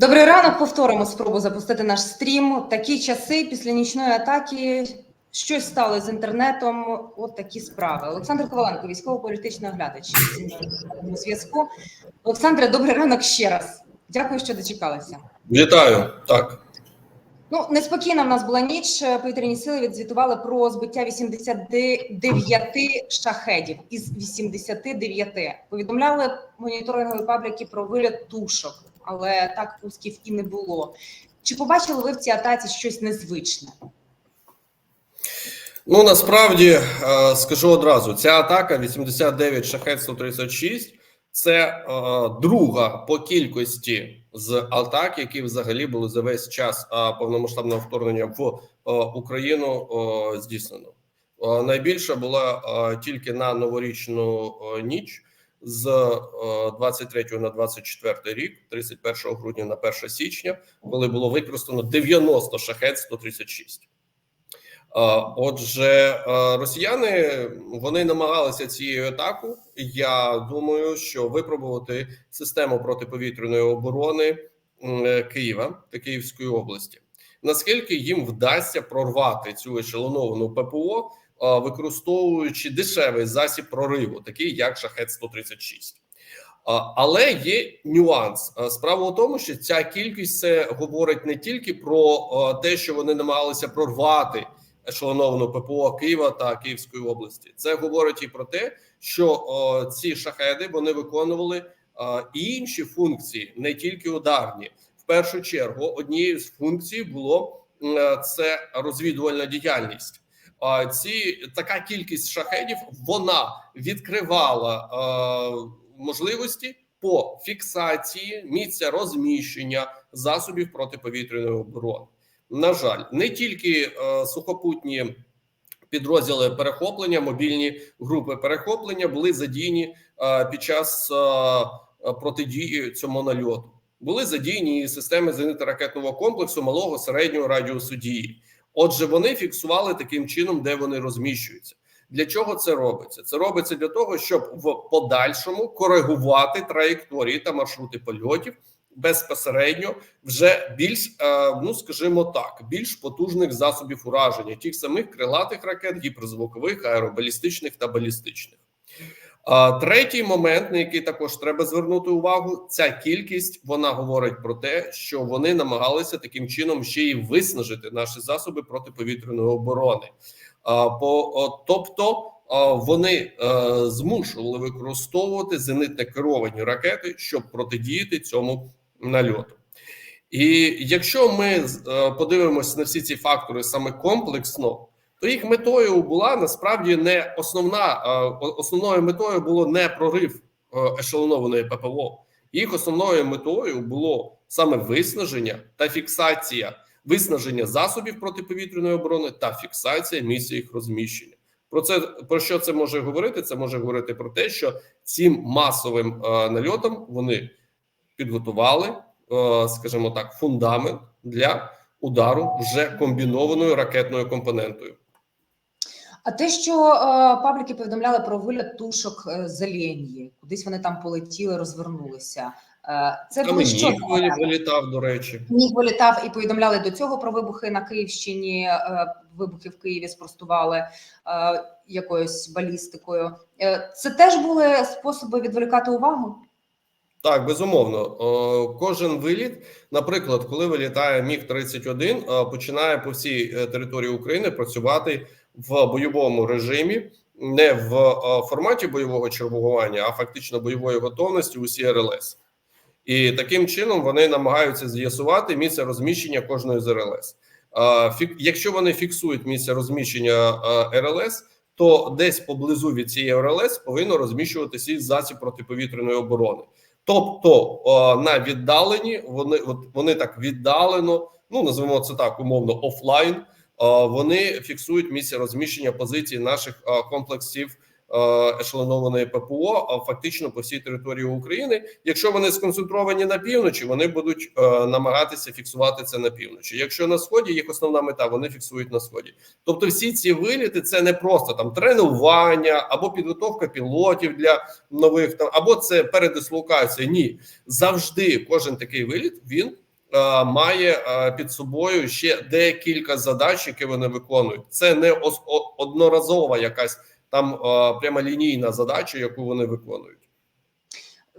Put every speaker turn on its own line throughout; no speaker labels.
Добрий ранок. Повторимо спробу запустити наш стрім. Такі часи після нічної атаки. Щось стало з інтернетом. От такі справи. Олександр Коваленко, військово-політичний оглядач на зв'язку. Олександре, добрий ранок ще раз. Дякую, що дочекалися.
Вітаю так.
Ну неспокійна в нас була ніч. Повітряні сили відзвітували про збиття 89 шахедів із 89. Повідомляли моніторингові пабліки про виліт тушок, але так пусків і не було. Чи побачили ви в цій атаці щось незвичне?
Ну насправді е, скажу одразу: ця атака 89 шахет 136 це е, друга по кількості з атак, які взагалі були за весь час е, повномасштабного вторгнення в Україну здійснено. Е, найбільша була тільки на новорічну ніч з е, 23 на 24 рік, 31 грудня на 1 січня, коли було використано 90 шахет 136. Е, Отже, е, росіяни вони намагалися цією атакою. Я думаю, що випробувати систему протиповітряної оборони е, Києва та Київської області. Наскільки їм вдасться прорвати цю ешелоновану ППО, е, використовуючи дешевий засіб прориву, такий як Шахет 136 А, Але є нюанс. Справа у тому, що ця кількість це говорить не тільки про е, те, що вони намагалися прорвати ешелоновану ППО Києва та Київської області. Це говорить і про те, що ці шахеди вони виконували і інші функції, не тільки ударні. В першу чергу, однією з функцій було е, це розвідувальна діяльність. Ці така кількість шахедів вона відкривала е, можливості по фіксації місця розміщення засобів протиповітряної оборони. На жаль, не тільки е, сухопутні підрозділи перехоплення, мобільні групи перехоплення були задіяні е, під час е, протидії цьому нальоту. Були задіяні і системи зенитно-ракетного комплексу малого середнього радіусу дії. Отже, вони фіксували таким чином, де вони розміщуються. Для чого це робиться? Це робиться для того, щоб в подальшому коригувати траєкторії та маршрути польотів безпосередньо вже більш, е, ну скажімо так, більш потужних засобів ураження, тих самих крилатих ракет, гіперзвукових, аеробалістичних та балістичних. Третій момент, на який також треба звернути увагу, ця кількість вона говорить про те, що вони намагалися таким чином ще й виснажити наші засоби протиповітряної оборони. По, тобто вони е, змушували використовувати зенитно керовані ракети, щоб протидіяти цьому нальоту. І якщо ми е, подивимося на всі ці фактори саме комплексно, то їх метою була насправді не основна е, основною метою було не прорив е, ешелонованої ППО. Їх основною метою було саме виснаження та фіксація виснаження засобів протиповітряної оборони та фіксація місця їх розміщення. Про це про що це може говорити? Це може говорити про те, що цим масовим е, нальотом вони підготували, скажімо так, фундамент для удару вже комбінованою ракетною компонентою.
А те, що е, пабліки повідомляли про виліт тушок е, з Оленії, кудись вони там полетіли, розвернулися. Е, це були що?
вилітав, до речі.
Міг вилітав і повідомляли до цього про вибухи на Київщині. е, Вибухи в Києві спростували е, якоюсь балістикою. Е, Це теж були способи відволікати увагу.
Так, безумовно, кожен виліт, наприклад, коли вилітає Міг 31 о, починає по всій території України працювати в бойовому режимі, не в форматі бойового чергування, а фактично бойової готовності усі РЛС. І таким чином вони намагаються з'ясувати місце розміщення кожної з РЛС. Якщо вони фіксують місце розміщення РЛС, то десь поблизу від цієї РЛС повинно розміщуватися і засіб протиповітряної оборони. Тобто на віддалені вони от вони так віддалено, ну називаємо це так умовно офлайн. О, Вони фіксують місце розміщення позицій наших комплексів о, ешелонованої ППО, фактично по всій території України. Якщо вони сконцентровані на півночі, вони будуть е, намагатися фіксувати це на півночі. Якщо на сході їх основна мета, вони фіксують на сході. Тобто, всі ці виліти це не просто там тренування або підготовка пілотів для нових там, або це передислокація. Ні, завжди кожен такий виліт він е, має е, під собою ще декілька задач, які вони виконують. Це не одноразова якась там е, прямолінійна задача, яку вони виконують.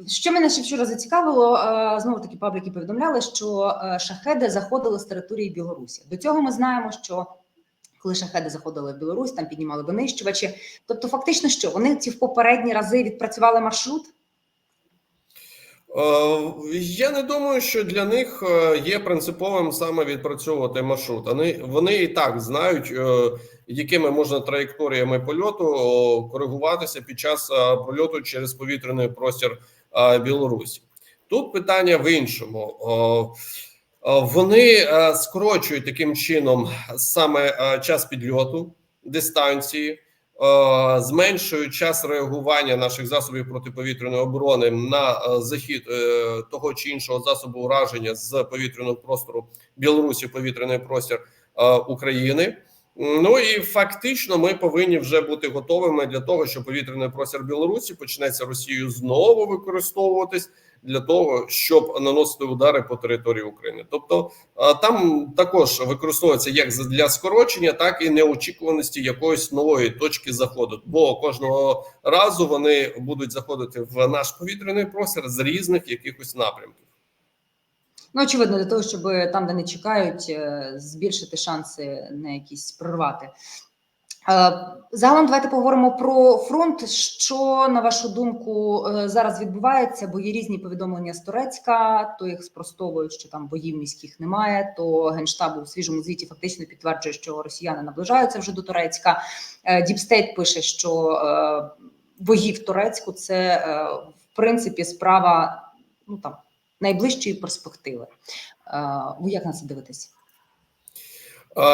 Що мене ще вчора зацікавило, е, знову таки пабліки повідомляли, що е, шахеди заходили з території Білорусі. До цього ми знаємо, що коли шахеди заходили в Білорусь, там піднімали винищувачі. Тобто, фактично, що вони ці в попередні рази відпрацювали маршрут.
Е, Я не думаю, що для них е, є принциповим саме відпрацьовувати маршрут. Вони, вони і так знають, е, якими можна траєкторіями польоту коригуватися під час польоту через повітряний простір Білорусі. Тут питання в іншому. Вони скорочують таким чином саме час підльоту дистанції. Е, зменшують час реагування наших засобів протиповітряної оборони на е, захід е, того чи іншого засобу ураження з повітряного простору Білорусі, повітряний простір України. Ну і фактично, ми повинні вже бути готовими для того, що повітряний простір Білорусі почнеться Росією знову використовуватись для того, щоб наносити удари по території України. Тобто там також використовується як для скорочення, так і неочікуваності якоїсь нової точки заходу. Бо кожного разу вони будуть заходити в наш повітряний простір з різних якихось напрямків.
Ну, очевидно, для того, щоб там, де не чекають, е, збільшити шанси на якісь прорвати. Е, Загалом давайте поговоримо про фронт. Що на вашу думку е, зараз відбувається? Бо є різні повідомлення з Турецька, то їх спростовують, що там боїв міських немає. То генштаб у свіжому звіті фактично підтверджує, що росіяни наближаються вже до Турецька. Діпстейт пише, що е, бої в Турецьку це е, в принципі справа ну там найближчої перспективи. Е, Ви як на це дивитесь?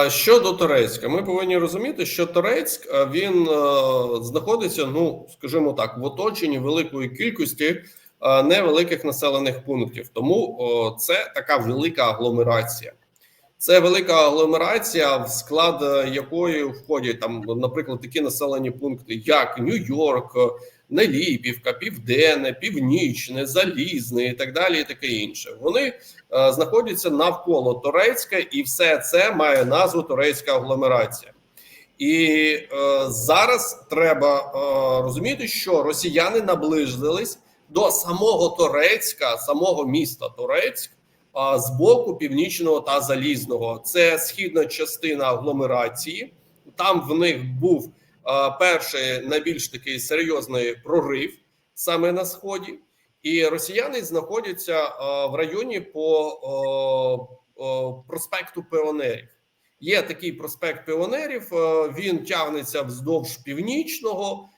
Щодо Торецька, ми повинні розуміти, що Торецьк він знаходиться, ну скажімо так, в оточенні великої кількості невеликих населених пунктів. Тому це така велика агломерація. Це велика агломерація, в склад е, якої входять там, наприклад, такі населені пункти, як Нью-Йорк, Неліпівка, Південне, Північне, Залізне і так далі, і таке інше. Вони е, знаходяться навколо Торецька, і все це має назву Торецька агломерація. І е, зараз треба е, розуміти, що росіяни наблизились до самого Турецька, самого міста Турецьк а, з боку північного та залізного. Це східна частина агломерації. Там в них був перший найбільш такий серйозний прорив саме на сході, і росіяни знаходяться в районі по проспекту Піонерів. Є такий проспект Піонерів. Він тягнеться вздовж північного,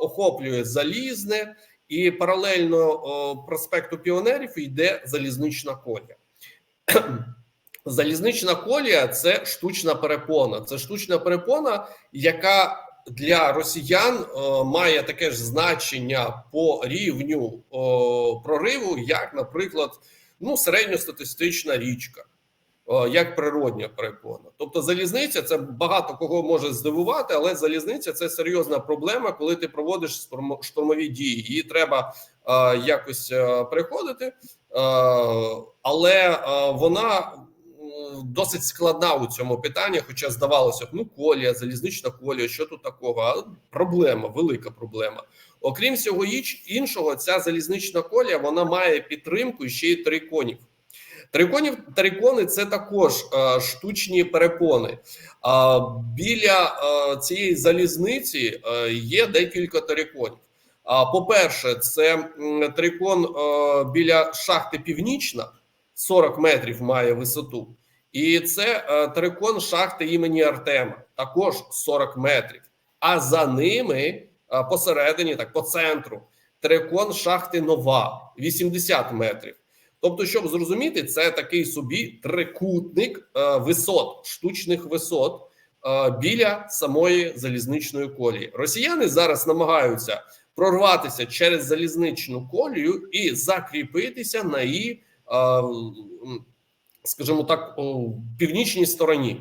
охоплює залізне, і паралельно проспекту Піонерів йде залізнична колія. Залізнична колія це штучна перепона. Це штучна перепона, яка для росіян має таке ж значення по рівню прориву, як, наприклад, ну, середньостатистична річка, як природня перепона. Тобто, залізниця це багато кого може здивувати, але залізниця це серйозна проблема, коли ти проводиш штурмові дії. Її треба е, якось е, переходити, е, але е, вона досить складна у цьому питанні. Хоча здавалося б, ну колія, залізнична колія, що тут такого? А проблема, велика проблема. Окрім всього іншого, ця залізнична колія вона має підтримку ще й триконів. Триконів трикони це також е, штучні перепони. А біля е, цієї залізниці е, є декілька триконів. А по-перше, це трикон е, біля шахти Північна, 40 метрів має висоту, і це е, трикон шахти імені Артема, також 40 метрів. А за ними е, посередині, так по центру, трикон шахти Нова, 80 метрів. Тобто, щоб зрозуміти, це такий собі трикутник е, висот, штучних висот біля самої залізничної колії. Росіяни зараз намагаються прорватися через залізничну колію і закріпитися на її, скажімо так, о, північній стороні.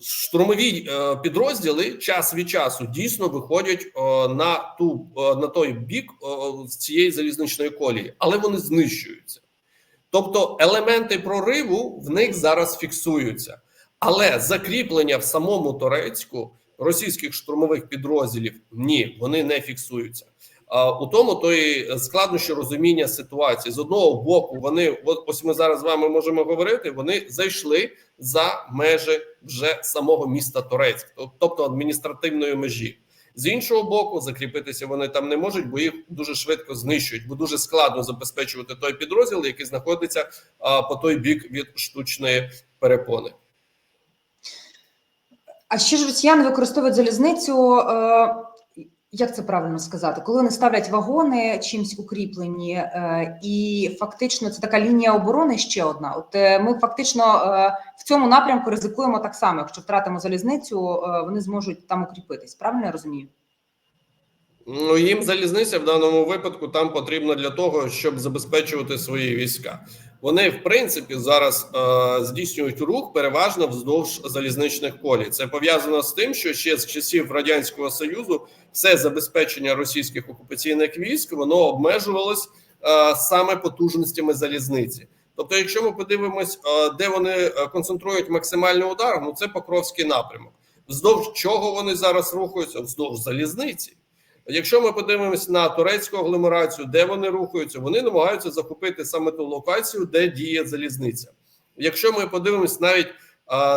Штурмові е, підрозділи час від часу дійсно виходять на ту на той бік з цієї залізничної колії, але вони знищуються. Тобто елементи прориву в них зараз фіксуються, але закріплення в самому Торецьку російських штурмових підрозділів ні, вони не фіксуються. У тому то і складнощі розуміння ситуації з одного боку. Вони ось ми зараз з вами можемо говорити. Вони зайшли за межі вже самого міста Торецьк, тобто адміністративної межі. З іншого боку, закріпитися вони там не можуть, бо їх дуже швидко знищують, бо дуже складно забезпечувати той підрозділ, який знаходиться а, по той бік від штучної перепони.
А ще ж росіяни використовують залізницю. Е, як це правильно сказати? Коли вони ставлять вагони чимсь укріплені, е, і фактично це така лінія оборони ще одна. От е, ми фактично е, в цьому напрямку ризикуємо так само. Якщо втратимо залізницю, вони зможуть там укріпитись. Правильно я розумію?
Ну їм залізниця в даному випадку там потрібна для того, щоб забезпечувати свої війська. Вони, в принципі, зараз е, здійснюють рух переважно вздовж залізничних колій. Це пов'язано з тим, що ще з часів радянського союзу все забезпечення російських окупаційних військ воно обмежувалось е, саме потужностями залізниці. Тобто, якщо ми подивимось, е, де вони е, концентрують максимальний удар, ну це Покровський напрямок. Вздовж чого вони зараз рухаються? Вздовж залізниці. Якщо ми подивимося на турецьку агломерацію, де вони рухаються, вони намагаються захопити саме ту локацію, де діє залізниця. Якщо ми подивимось навіть,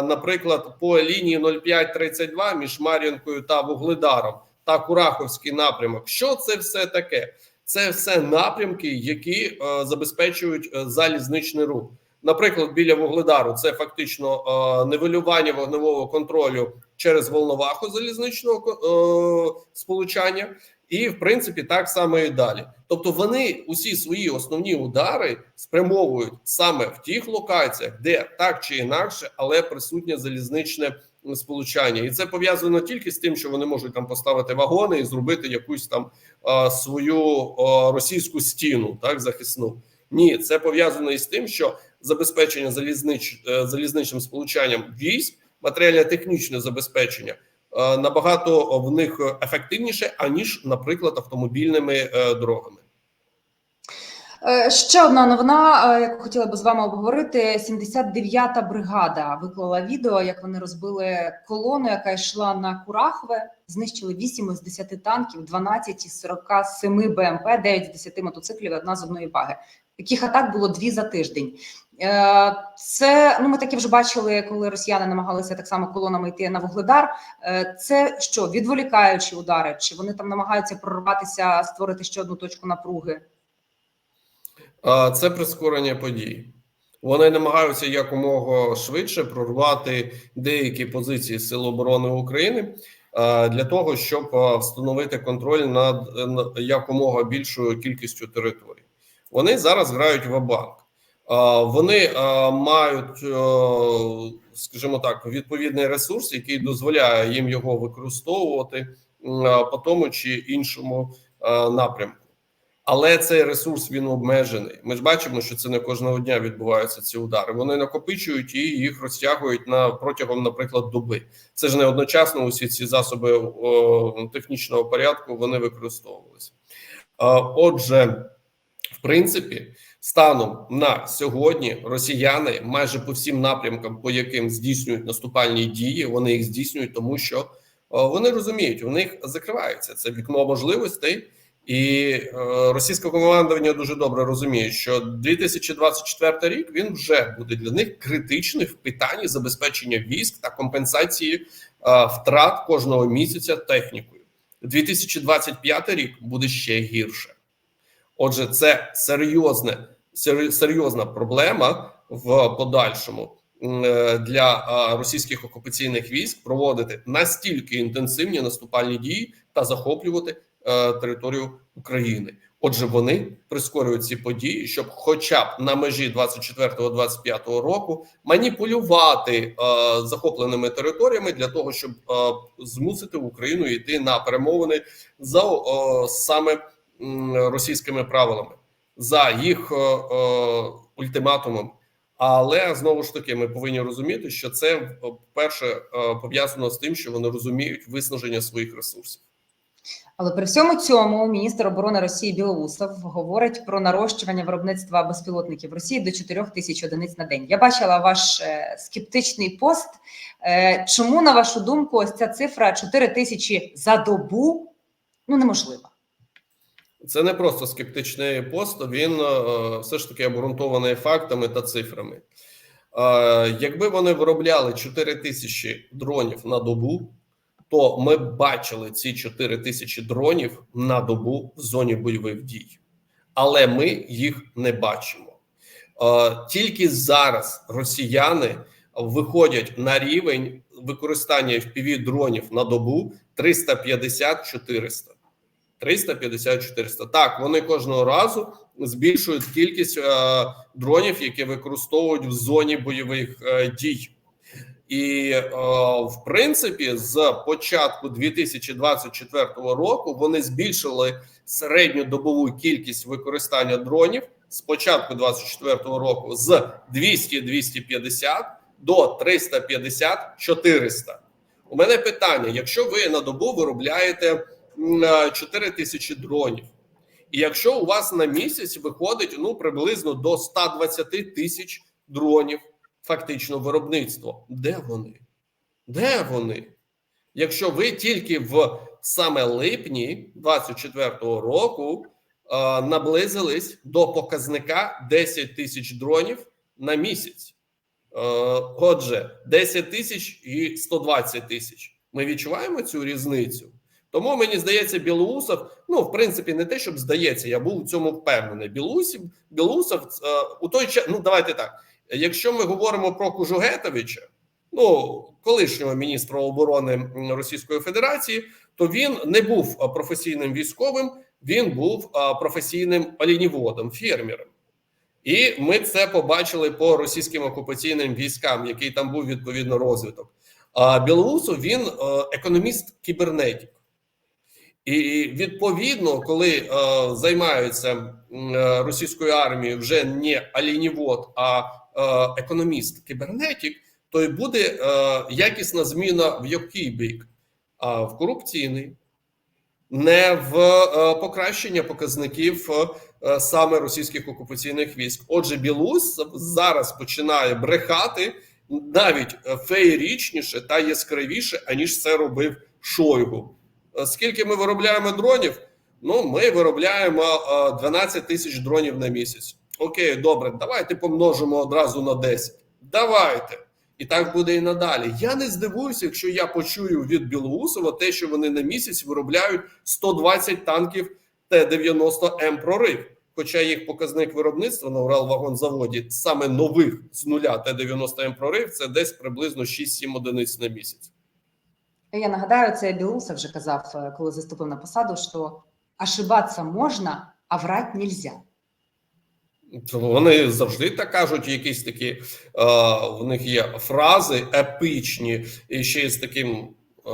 наприклад, по лінії 0532 між Мар'їнкою та Вугледаром та Кураховський напрямок, що це все таке? Це все напрямки, які забезпечують залізничний рух. Наприклад, біля Вугледару це фактично е, нивелювання вогневого контролю через волноваху залізничного е, сполучання, і в принципі так само і далі. Тобто, вони усі свої основні удари спрямовують саме в тих локаціях, де так чи інакше, але присутнє залізничне сполучання, і це пов'язано тільки з тим, що вони можуть там поставити вагони і зробити якусь там е, свою е, російську стіну, так захисну. Ні, це пов'язано із тим, що забезпечення залізнич, е, залізничним сполучанням військ, матеріально-технічне забезпечення е, набагато в них ефективніше, аніж, наприклад, автомобільними е, дорогами.
Ще одна новина, яку хотіла би з вами обговорити: 79-та бригада виклала відео, як вони розбили колону, яка йшла на Курахове. Знищили 8 із 10 танків, 12 із 47 БМП, 9 з 10 мотоциклів, одна з одної баги. Таких атак було дві за тиждень. Це ну ми таки вже бачили, коли росіяни намагалися так само колонами йти на вугледар. Це що відволікаючі удари? Чи вони там намагаються прорватися, створити ще одну точку напруги?
Це прискорення подій. Вони намагаються якомога швидше прорвати деякі позиції Сил оборони України для того, щоб встановити контроль над якомога більшою кількістю територій. Вони зараз грають в банк вони мають, скажімо так, відповідний ресурс, який дозволяє їм його використовувати по тому чи іншому напрямку. Але цей ресурс він обмежений. Ми ж бачимо, що це не кожного дня відбуваються ці удари. Вони накопичують і їх розтягують на протягом, наприклад, доби. Це ж не одночасно. Усі ці засоби о, технічного порядку вони використовувалися. Отже, в принципі, станом на сьогодні росіяни майже по всім напрямкам, по яким здійснюють наступальні дії, вони їх здійснюють, тому що вони розуміють, у них закривається це вікно можливостей. І е, російське командування дуже добре розуміє, що 2024 рік він вже буде для них критичний в питанні забезпечення військ та компенсації е, втрат кожного місяця технікою. 2025 рік буде ще гірше. Отже, це серйозне, серйозна проблема в подальшому е, для російських окупаційних військ проводити настільки інтенсивні наступальні дії та захоплювати е, територію України. Отже, вони прискорюють ці події, щоб, хоча б на межі 24-25 року, маніпулювати е, захопленими територіями для того, щоб е, змусити Україну йти на перемовини за е, саме російськими правилами за їх е, е, ультиматумом. Але знову ж таки, ми повинні розуміти, що це перше е, пов'язано з тим, що вони розуміють виснаження своїх ресурсів.
Але при всьому цьому міністр оборони Росії Білоусов говорить про нарощування виробництва безпілотників в Росії до 4 тисяч одиниць на день. Я бачила ваш е, скептичний пост. Е, чому, на вашу думку, ось ця цифра 4 тисячі за добу ну неможлива?
Це не просто скептичний пост, він е, все ж таки обґрунтований фактами та цифрами. Е, Якби вони виробляли 4 тисячі дронів на добу, то ми б бачили ці 4 тисячі дронів на добу в зоні бойових дій, але ми їх не бачимо. Е, Тільки зараз росіяни виходять на рівень використання fpv дронів на добу 350-400. 350-400. Так, вони кожного разу збільшують кількість е, дронів, які використовують в зоні бойових е, дій. І е, в принципі, з початку 2024 року вони збільшили середню добову кількість використання дронів з початку 2024 року з 200-250 до 350-400. У мене питання: якщо ви на добу виробляєте 4 тисячі дронів, і якщо у вас на місяць виходить ну приблизно до 120 тисяч дронів, фактично виробництво, де вони? Де вони? Якщо ви тільки в саме липні 24-го року е, наблизились до показника 10 тисяч дронів на місяць. Е, Отже, 10 тисяч і 120 тисяч. Ми відчуваємо цю різницю. Тому мені здається, Білоусов, ну в принципі, не те, щоб здається, я був у цьому впевнений. Білоусів, Білоусов е, у той час, ну давайте так. Якщо ми говоримо про Кужугетовича, ну колишнього міністра оборони Російської Федерації, то він не був е, професійним військовим, він був е, професійним олініводом, фермером. І ми це побачили по російським окупаційним військам, який там був відповідно розвиток. А Білоусов він е, економіст кібернетик. І відповідно, коли е, займаються е, російською армією вже не алінівод, а е, економіст кібернетик, то й буде е, якісна зміна в який бік? А в корупційний, не в е, покращення показників е, саме російських окупаційних військ. Отже, Білус зараз починає брехати навіть феєрічніше та яскравіше, аніж це робив Шойгу. Е, Скільки ми виробляємо дронів? Ну, ми виробляємо е, 12 тисяч дронів на місяць. Окей, добре, давайте помножимо одразу на 10. Давайте. І так буде і надалі. Я не здивуюся, якщо я почую від Білоусова те, що вони на місяць виробляють 120 танків Т-90М прорив. Хоча їх показник виробництва на Уралвагонзаводі саме нових з нуля Т-90М прорив це десь приблизно 6-7 одиниць на місяць.
Я нагадаю, це Білоусов вже казав, е, коли заступив на посаду, що ошибатися можна, а врать нельзя.
Вони завжди так кажуть, якісь такі е, в них є фрази епичні, і ще з таким е,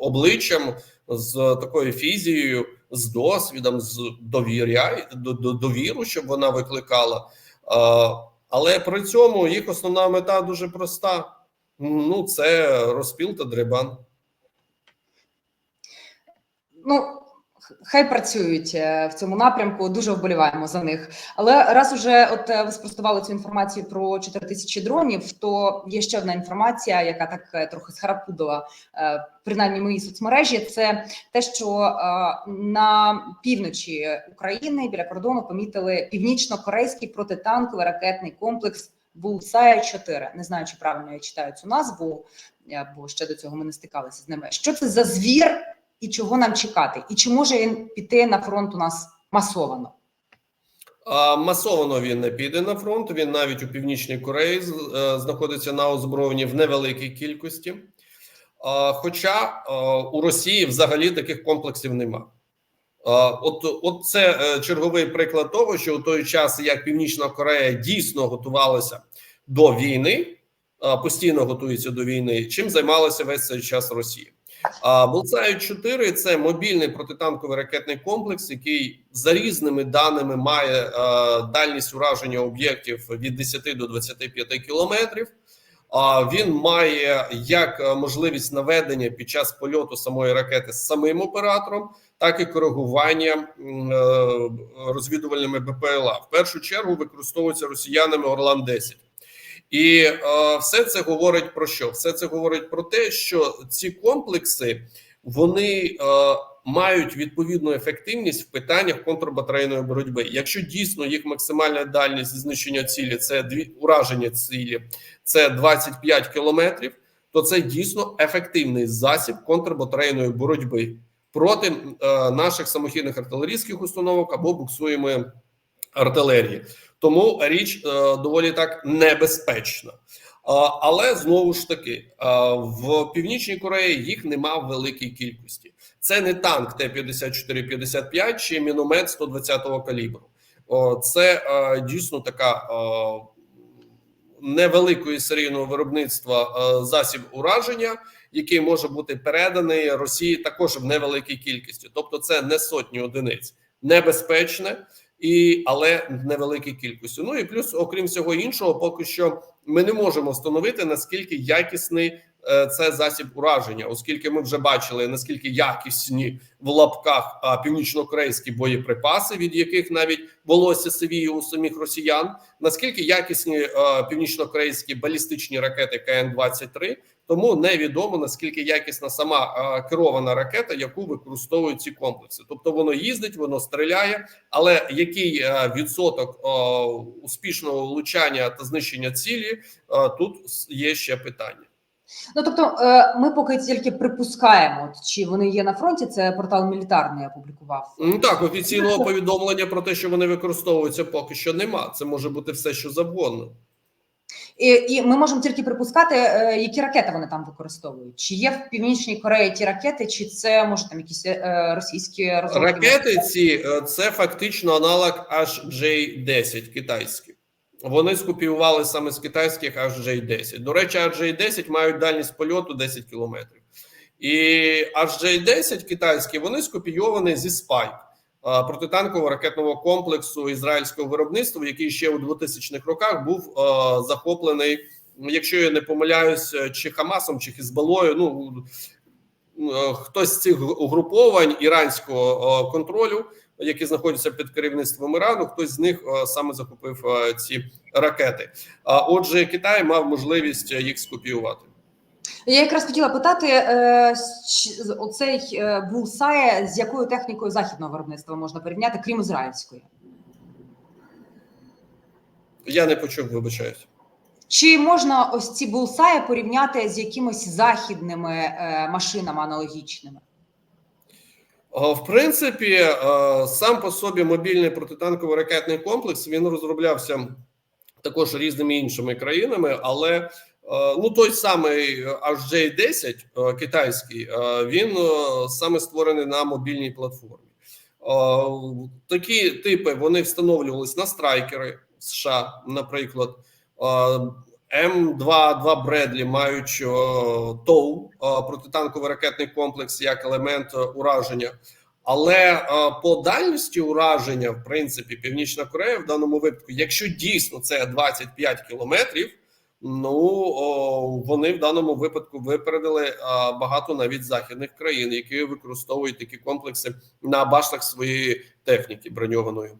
обличчям, з такою фізією, з досвідом, з довіря, до, до, довіру, щоб вона викликала. Е, але при цьому їх основна мета дуже проста: ну це розпіл та дрибан.
Ну, хай працюють е, в цьому напрямку, дуже вболіваємо за них. Але раз уже от е, ви спростували цю інформацію про 4 тисячі дронів, то є ще одна інформація, яка так е, трохи схарапудила принаймні мої соцмережі. Це те, що на півночі України біля кордону помітили північно-корейський протитанковий ракетний комплекс Булсая 4 Не знаю, чи правильно я читаю цю назву, е, бо ще до цього ми не стикалися з ними. Що це за звір? і чого нам чекати, і чи може він піти на фронт у нас масовано?
А масовано він не піде на фронт. Він навіть у північній Кореї е, знаходиться на озброєнні в невеликій кількості. Хоча е, у Росії взагалі таких комплексів нема. А, От, от це е, черговий приклад того, що у той час, як Північна Корея дійсно готувалася до війни, постійно готується до війни, чим займалася весь цей час Росія. А Булсай 4 це мобільний протитанковий ракетний комплекс, який за різними даними має е, дальність ураження об'єктів від 10 до 25 кілометрів. А він має як е, можливість наведення під час польоту самої ракети з самим оператором, так і коригування е, розвідувальними БПЛА. В першу чергу використовується росіянами Орлан 10 і е, все це говорить про що? Все це говорить про те, що ці комплекси вони е, мають відповідну ефективність в питаннях контрбатарейної боротьби. Якщо дійсно їх максимальна дальність знищення цілі це дві ураження цілі, це 25 кілометрів, то це дійсно ефективний засіб контрбатарейної боротьби проти е, наших самохідних артилерійських установок або буксуємої артилерії. Тому річ е, доволі так небезпечна. Але знову ж таки, в Північній Кореї їх нема в великій кількості. Це не танк Т-54-55 чи міномет 120-го калібру. Це е, дійсно така е, невеликої серійного виробництва е, засіб ураження, який може бути переданий Росії також в невеликій кількості. Тобто, це не сотні одиниць, небезпечне і але в невеликій кількості. Ну і плюс, окрім всього іншого, поки що ми не можемо встановити наскільки якісний це засіб ураження, оскільки ми вже бачили наскільки якісні в лапках північнокорейські боєприпаси, від яких навіть волосся сивіє у самих росіян, наскільки якісні е, північнокорейські балістичні ракети КН 23 тому невідомо наскільки якісна сама е, керована ракета, яку використовують ці комплекси. Тобто воно їздить, воно стріляє, але який е, відсоток е, успішного влучання та знищення цілі е, тут є ще питання.
Ну тобто, е, ми поки тільки припускаємо, чи вони є на фронті. Це портал мілітарний опублікував.
Ну, Так, офіційного повідомлення про те, що вони використовуються, поки що нема. Це може бути все, що завгодно.
І, і ми можемо тільки припускати, е, які ракети вони там використовують. Чи є в північній Кореї ті ракети, чи це може там якісь е, російські розробки?
Ракети ці це фактично аналог HJ-10 китайський. Вони скопіювали саме з китайських HJ-10. До речі, HJ-10 мають дальність польоту 10 кілометрів. І HJ-10 китайські вони скопійовані зі Spike протитанкового ракетного комплексу ізраїльського виробництва, який ще у 2000-х роках був захоплений, якщо я не помиляюсь, чи Хамасом, чи Хізбалою. Ну е, хтось з цих угруповань іранського контролю, які знаходяться під керівництвом Ірану, хтось з них е, саме захопив е, ці ракети. А отже, Китай мав можливість е, їх скопіювати.
Я якраз хотіла питати оцей булсає, з якою технікою західного виробництва можна порівняти, крім ізраїльської?
Я не почув, вибачаюсь.
Чи можна ось ці булсаї порівняти з якимись західними машинами аналогічними?
В принципі, сам по собі мобільний протитанковий ракетний комплекс він розроблявся також різними іншими країнами, але ну той самий HJ-10 е, китайський, він саме створений на мобільній платформі. Такі типи вони встановлювалися на страйкери США, наприклад. Е, М2 Бредлі мають ТОУ протитанковий ракетний комплекс як елемент ураження. Але по дальності ураження, в принципі, Північна Корея в даному випадку, якщо дійсно це 25 кілометрів, ну вони в даному випадку випередили багато навіть західних країн, які використовують такі комплекси на баштах своєї техніки броньованої.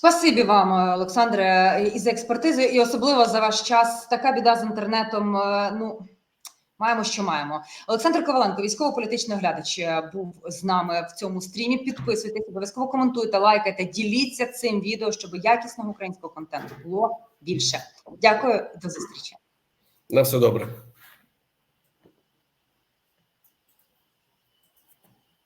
Спасибі вам, Олександре, і за експертизу, і особливо за ваш час. Така біда з інтернетом. е, Ну маємо, що маємо. Олександр Коваленко, військово-політичний оглядач, е, був з нами в цьому стрімі. Підписуйтесь, обов'язково коментуйте, лайкайте, діліться цим відео, щоб якісного українського контенту було більше. Дякую, до зустрічі.
На все добре.